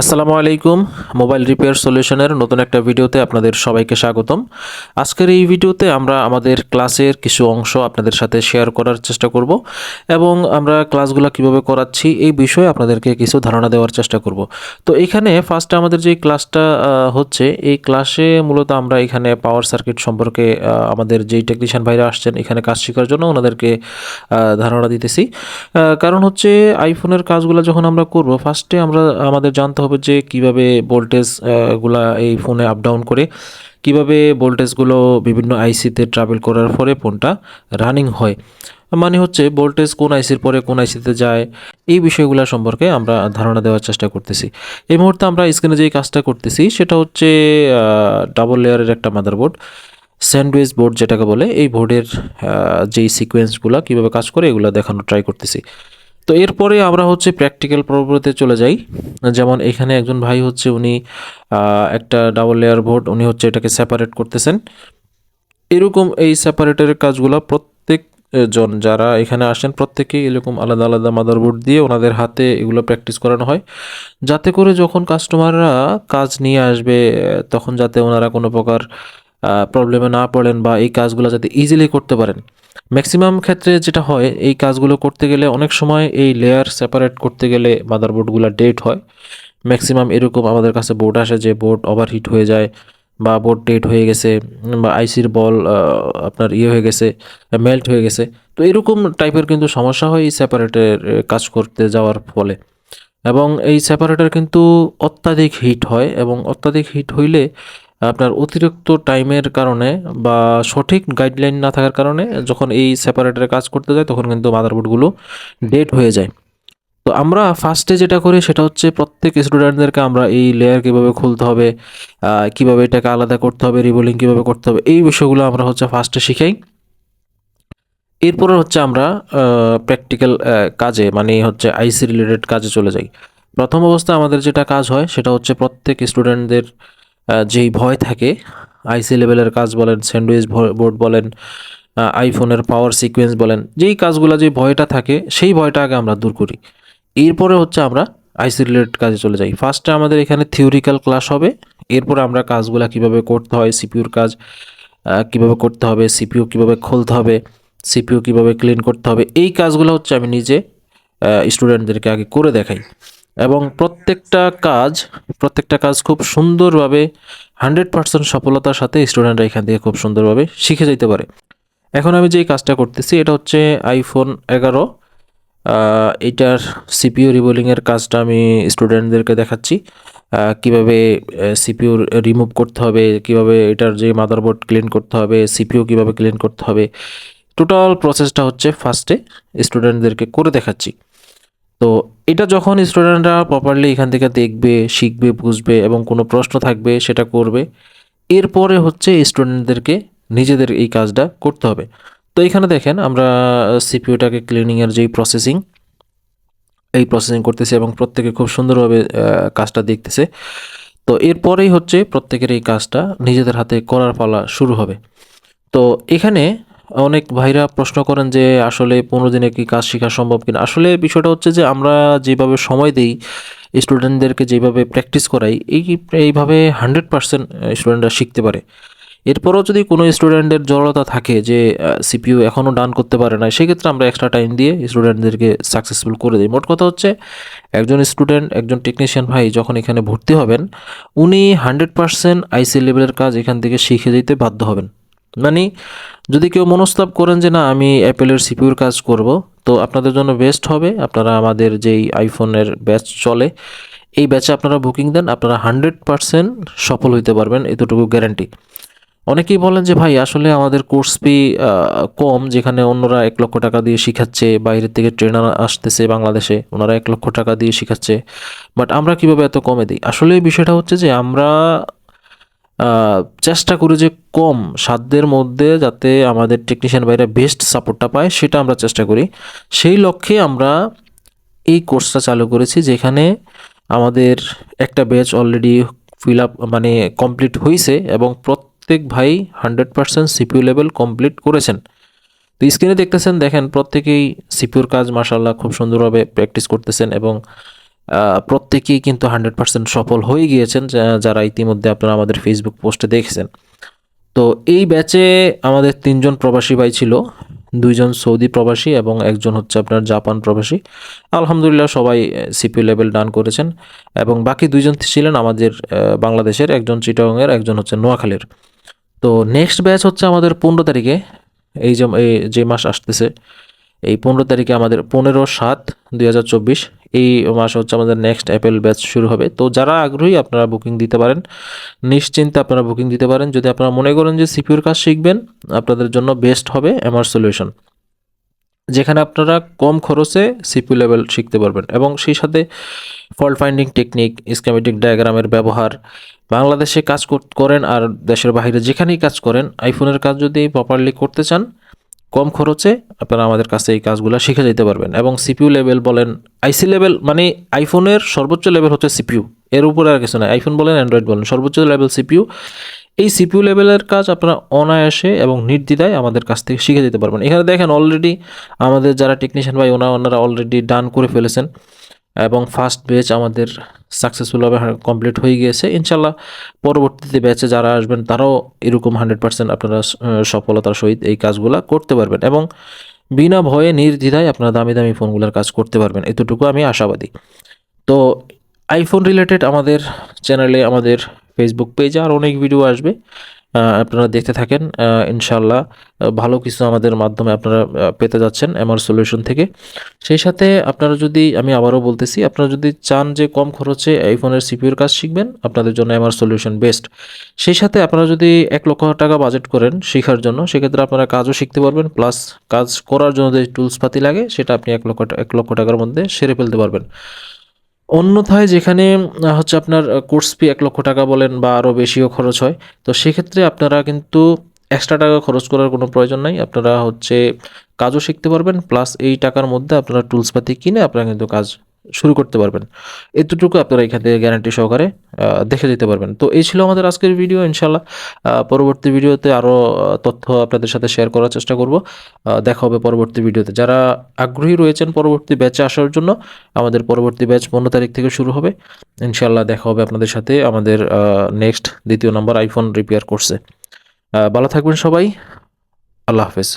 আসসালামু আলাইকুম, mobile repair সলিউশনের নতুন একটা ভিডিওতে আপনাদের সবাইকে স্বাগতম। আজকের এই ভিডিওতে আমরা আমাদের ক্লাসের কিছু অংশ আপনাদের সাথে শেয়ার করার চেষ্টা করব এবং আমরা ক্লাসগুলো কীভাবে করাচ্ছি এই বিষয়ে আপনাদেরকে কিছু ধারণা দেওয়ার চেষ্টা করব। তো এখানে ফার্স্টে আমাদের যে ক্লাসটা হচ্ছে, এই ক্লাসে মূলত আমরা এখানে পাওয়ার সার্কিট সম্পর্কে আমাদের যেই টেকনিশিয়ান ভাইরা আসছেন, এখানে কাজ শেখার জন্য ওনাদেরকে ধারণা দিতেছি। কারণ হচ্ছে আইফোনের কাজগুলো যখন আমরা করব ফার্স্টে আমরা, আমাদের জানতে হবে যে কীভাবে ভোল্টেজগুলা এই ফোনে আপ ডাউন করে কীভাবে ভোল্টেজগুলো বিভিন্ন আইসিতে ট্রাভেল করার পরে ফোনটা রানিং হয়। মানে হচ্ছে ভোল্টেজ কোন আইসির পরে কোন আইসিতে যায়, এই বিষয়গুলো সম্পর্কে আমরা ধারণা দেওয়ার চেষ্টা করতেছি। এই মুহূর্তে আমরা স্ক্রিনে যেই কাজটা করতেছি, সেটা হচ্ছে ডাবল লেয়ারের একটা মাদারবোর্ড স্যান্ডউইচ বোর্ড যেটাকে বলে, এই বোর্ডের যেই সিকোয়েন্সগুলো কীভাবে কাজ করে এগুলো দেখানোর ট্রাই করতেছি। তো এরপরে আমরা হচ্ছে প্র্যাকটিক্যাল পর্বতে চলে যাই। যেমন এখানে একজন ভাই হচ্ছে উনি একটা ডাবল লেয়ার বোর্ড উনি হচ্ছে এটাকে সেপারেট করতেছেন। এরকম এই সেপারেটরের কাজগুলো প্রত্যেক জন যারা এখানে আসেন, প্রত্যেকেই এরকম আলাদা আলাদা মাদারবোর্ড দিয়ে ওনাদের হাতে এগুলো প্র্যাকটিস করানো হয়। যাতে করে যখন কাস্টমাররা কাজ নিয়ে আসবে, তখন যাতে ওনারা কোনো প্রকার প্রবলেমে না পড়েন বা এই কাজগুলো যাতে ইজিলি করতে পারেন। ম্যাক্সিমাম ক্ষেত্রে যেটা হয়, এই কাজগুলো করতে গেলে অনেক সময় এই লেয়ার সেপারেট করতে গেলে মাদারবোর্ডগুলো ডেট হয়। ম্যাক্সিমাম এরকম আমাদের কাছে বোর্ড আসে যে বোর্ড ওভারহিট হয়ে যায় বা বোর্ড ডেট হয়ে গেছে, বা আইসির বল আপনার ইয়ে হয়ে গেছে মেল্ট হয়ে গেছে। তো এরকম টাইপের কিন্তু সমস্যা হয় এই সেপারেটের কাজ করতে যাওয়ার ফলে। এবং এই সেপারেটার কিন্তু অত্যাধিক হিট হয় এবং অত্যাধিক হিট হইলে আপনার অতিরিক্ত টাইমের কারণে বা সঠিক গাইডলাইন না থাকার কারণে যখন এই সেপারেটরে কাজ করতে যায়, তখন কিন্তু মাদারবোর্ডগুলো ডেট হয়ে যায়। তো আমরা ফার্স্টে যেটা করি, সেটা হচ্ছে প্রত্যেক স্টুডেন্টদেরকে আমরা এই লেয়ার কীভাবে খুলতে হবে কীভাবে এটাকে আলাদা করতে হবে রিবোলিং কীভাবে করতে হবে, এই বিষয়গুলো আমরা হচ্ছে ফার্স্টে শিখাই। এরপরে হচ্ছে আমরা প্র্যাকটিক্যাল কাজে মানে হচ্ছে আইসি রিলেটেড কাজে চলে যাই। প্রথম অবস্থায় আমাদের যেটা কাজ হয়, সেটা হচ্ছে প্রত্যেক স্টুডেন্টদের যেই ভয় থাকে আইসি লেভেলের কাজ বলেন, স্যান্ডউইচ বোর্ড বলেন আইফোনের পাওয়ার সিকোয়েন্স বলেন, যেই কাজগুলো যে ভয়টা থাকে, সেই ভয়টা আগে আমরা দূর করি। এরপরে হচ্ছে আমরা আইসি রিলেটেড কাজে চলে যাই। ফার্স্টে আমাদের এখানে থিওরিক্যাল ক্লাস হবে, এরপরে আমরা কাজগুলো কীভাবে করতে হয় সিপিউর কাজ কীভাবে করতে হবে সিপিইউ কীভাবে খুলতে হবে সিপিউ কীভাবে ক্লিন করতে হবে, এই কাজগুলো হচ্ছে আমি নিজে স্টুডেন্টদেরকে আগে করে দেখাই। এবং প্রত্যেকটা কাজ প্রত্যেকটা কাজ খুব সুন্দরভাবে হান্ড্রেড পার্সেন্ট সফলতার সাথে স্টুডেন্টরা এখান থেকে খুব সুন্দরভাবে শিখে যেতে পারে। এখন আমি যেই কাজটা করতেছি, এটা হচ্ছে আইফোন এগারো। এটার সিপিইউ রিবোলিংয়ের কাজটা আমি স্টুডেন্টদেরকে দেখাচ্ছি। কীভাবে সিপিইউ রিমুভ করতে হবে, কীভাবে এটার যে মাদারবোর্ড ক্লিন করতে হবে সিপিইউ কীভাবে ক্লিন করতে হবে। টোটাল প্রসেসটা হচ্ছে ফার্স্টে স্টুডেন্টদেরকে করে দেখাচ্ছি। তো এটা যখন স্টুডেন্টরা প্রপারলি এখান থেকে দেখবে, শিখবে, বুঝবে এবং কোনো প্রশ্ন থাকবে, সেটা করবে, এরপরে হচ্ছে স্টুডেন্টদেরকে নিজেদের এই কাজটা করতে হবে। তো এখানে দেখেন আমরা সিপিউটাকে ক্লিনিংয়ের যেই প্রসেসিং এই প্রসেসিং করতেছে এবং প্রত্যেকে খুব সুন্দরভাবে কাজটা দেখতেছে। তো এরপরেই হচ্ছে প্রত্যেকের এই কাজটা নিজেদের হাতে করার পালা শুরু হবে। তো এখানে অনেক ভাইরা প্রশ্ন করেন যে আসলে পনেরো দিনে কি কাজ শেখা সম্ভব কিনা। আসলে বিষয়টা হচ্ছে যে আমরা যেভাবে সময় দিই স্টুডেন্টদেরকে যেভাবে প্র্যাকটিস করাই, এই এইভাবে হান্ড্রেড পার্সেন্ট স্টুডেন্টরা শিখতে পারে। এরপরও যদি কোনো স্টুডেন্টের জড়তা থাকে যে সিপিইউ এখনও ডান করতে পারে না সেক্ষেত্রে আমরা এক্সট্রা টাইম দিয়ে স্টুডেন্টদেরকে সাকসেসফুল করে দিই। মোট কথা হচ্ছে, একজন স্টুডেন্ট একজন টেকনিশিয়ান ভাই যখন এখানে ভর্তি হবেন, উনি হান্ড্রেড পার্সেন্ট আইসি লেভেলের কাজ এখান থেকে শিখে যেতে বাধ্য হবেন। মানে যদি কেউ মনস্তাপ করেন যে না, আমি অ্যাপেলের সিপিউর কাজ করব, তো আপনাদের জন্য বেস্ট হবে। আপনারা আমাদের যেই আইফোনের ব্যাচ চলে, এই ব্যাচে আপনারা বুকিং দেন, আপনারা হান্ড্রেড পারসেন্ট সফল হইতে পারবেন, এতটুকু গ্যারান্টি। অনেকেই বলেন যে, ভাই, আসলে আমাদের কোর্স ফি কম, যেখানে অন্যরা এক লক্ষ টাকা দিয়ে শিখাচ্ছে, বাইরের থেকে ট্রেনার আসতেছে বাংলাদেশে, ওনারা এক লক্ষ টাকা দিয়ে শিখাচ্ছে, বাট আমরা কীভাবে এত কমে দিই? আসলে বিষয়টা হচ্ছে যে, আমরা চেষ্টা করি যে কম সাধ্যের মধ্যে যাতে আমাদের টেকনিশিয়ান ভাইরা বেস্ট সাপোর্টটা পায়, সেটা আমরা চেষ্টা করি। সেই লক্ষ্যে আমরা এই কোর্সটা চালু করেছি, যেখানে আমাদের একটা ব্যাচ অলরেডি ফিল আপ মানে কমপ্লিট হয়েছে এবং প্রত্যেক ভাই hundred percent CPU level complete করেছেন। তো স্ক্রিনে দেখতেছেন, দেখেন প্রত্যেকেই সিপিউর কাজ মাসাল্লাহ খুব সুন্দরভাবে প্র্যাকটিস করতেছেন এবং প্রত্যেকেই কিন্তু হান্ড্রেড পার্সেন্ট সফল হয়ে গিয়েছেন যারা ইতিমধ্যে আপনারা আমাদের ফেসবুক পোস্টে দেখেছেন। তো এই ব্যাচে আমাদের তিনজন প্রবাসী ভাই ছিল, দুইজন সৌদি প্রবাসী এবং একজন হচ্ছে আপনার জাপান প্রবাসী। আলহামদুলিল্লাহ সবাই সিপিউ লেভেল ডান করেছেন এবং বাকি দুইজন ছিলেন আমাদের বাংলাদেশের, একজন চিটাগংয়ের, একজন হচ্ছে নোয়াখালীর। তো নেক্সট ব্যাচ হচ্ছে আমাদের পনেরো তারিখে, এই যে এই যে মাস আসতেছে এই পনেরো তারিখে আমাদের পনেরো সাত দুই এই মাসে হচ্ছে আমাদের নেক্সট অ্যাপেল ব্যাচ শুরু হবে। তো যারা আগ্রহী, আপনারা বুকিং দিতে পারেন। নিশ্চিন্তে আপনারা বুকিং দিতে পারেন। যদি আপনারা মনে করেন যে সিপিউর কাজ শিখবেন, আপনাদের জন্য বেস্ট হবে এমআর সলিউশন যেখানে আপনারা কম খরচে সিপিউ লেভেল শিখতে পারবেন এবং সেই সাথে ফল্ট ফাইন্ডিং টেকনিক স্কেমেটিক ডায়াগ্রামের ব্যবহার, বাংলাদেশে কাজ কর- করেন আর দেশের বাইরে যেখানেই কাজ করেন আইফোনের কাজ যদি প্রপারলি করতে চান কম খরচে আপনারা আমাদের কাছে এই কাজগুলো শিখে যেতে পারবেন। এবং সিপিউ লেভেল বলেন, আইসি লেভেল মানে আইফোনের সর্বোচ্চ লেভেল হচ্ছে সিপিউ এর উপরে আর কিছু না আইফোন বলেন, অ্যান্ড্রয়েড বলেন, সর্বোচ্চ লেভেল সিপিউ এই সিপিউ লেভেলের কাজ আপনারা অনায়াসে এবং নির্দ্বিধায় আমাদের কাছ থেকে শিখে যেতে পারবেন। এখানে দেখেন অলরেডি আমাদের যারা টেকনিশিয়ান ভাই ওনা ওনারা অলরেডি ডান করে ফেলেছেন। এবং ফার্স্ট ব্যাচ আমাদের সাকসেসফুলভাবে কমপ্লিট হয়ে গিয়েছে। ইনশাল্লাহ পরবর্তীতে ব্যাচে যারা আসবেন, তারাও এরকম হান্ড্রেড পার্সেন্ট আপনারা সফলতার সহিত এই কাজগুলো করতে পারবেন এবং বিনা ভয়ে, নির্দ্বিধায় আপনারা দামি দামি ফোনগুলোর কাজ করতে পারবেন। এতটুকু আমি আশাবাদী। তো আইফোন রিলেটেড আমাদের চ্যানেলে আমাদের ফেসবুক পেজে আর অনেক ভিডিও আসবে। আপনারা দেখতে থাকেন ইনশাল্লাহ ভালো কিছু আমাদের মাধ্যমে আপনারা পেতে যাচ্ছেন এমআর সলিউশন থেকে। সেই সাথে আপনারা যদি, আমি আবারও বলতেছি, আপনারা যদি চান যে কম খরচে আইফোনের সিপিউর কাজ শিখবেন, আপনাদের জন্য এমআর সলিউশন বেস্ট সেই সাথে আপনারা যদি এক লক্ষ টাকা বাজেট করেন শেখার জন্য, সেক্ষেত্রে আপনারা কাজও শিখতে পারবেন প্লাস কাজ করার জন্য যে টুলস পাতি লাগে, সেটা আপনি এক লক্ষ এক লক্ষ টাকার মধ্যে সেরে ফেলতে পারবেন। অন্যথায় যেখানে হচ্ছে আপনার কোর্স ফি এক লক্ষ টাকা বলেন বা আরও বেশিও খরচ হয়, তো সেক্ষেত্রে আপনারা কিন্তু এক্সট্রা টাকা খরচ করার কোনো প্রয়োজন নাই। আপনারা হচ্ছে কাজও শিখতে পারবেন প্লাস এই টাকার মধ্যে আপনারা টুলসপাতি কিনে আপনারা কিন্তু কাজ শুরু করতে পারবেন। এতটুকু আপনারা এখান থেকে গ্যারান্টি সহকারে দেখে যেতে পারবেন। তো এই ছিল আমাদের আজকের ভিডিও ইনশাল্লাহ পরবর্তী ভিডিওতে আরও তথ্য আপনাদের সাথে শেয়ার করার চেষ্টা করব। দেখা হবে পরবর্তী ভিডিওতে যারা আগ্রহী রয়েছেন পরবর্তী ব্যাচে আসার জন্য, আমাদের পরবর্তী ব্যাচ পনেরো তারিখ থেকে শুরু হবে। ইনশাল্লাহ দেখা হবে আপনাদের সাথে আমাদের নেক্সট দ্বিতীয় নম্বর আইফোন রিপেয়ার কোর্সে ভালো থাকবেন সবাই। আল্লাহ হাফেজ।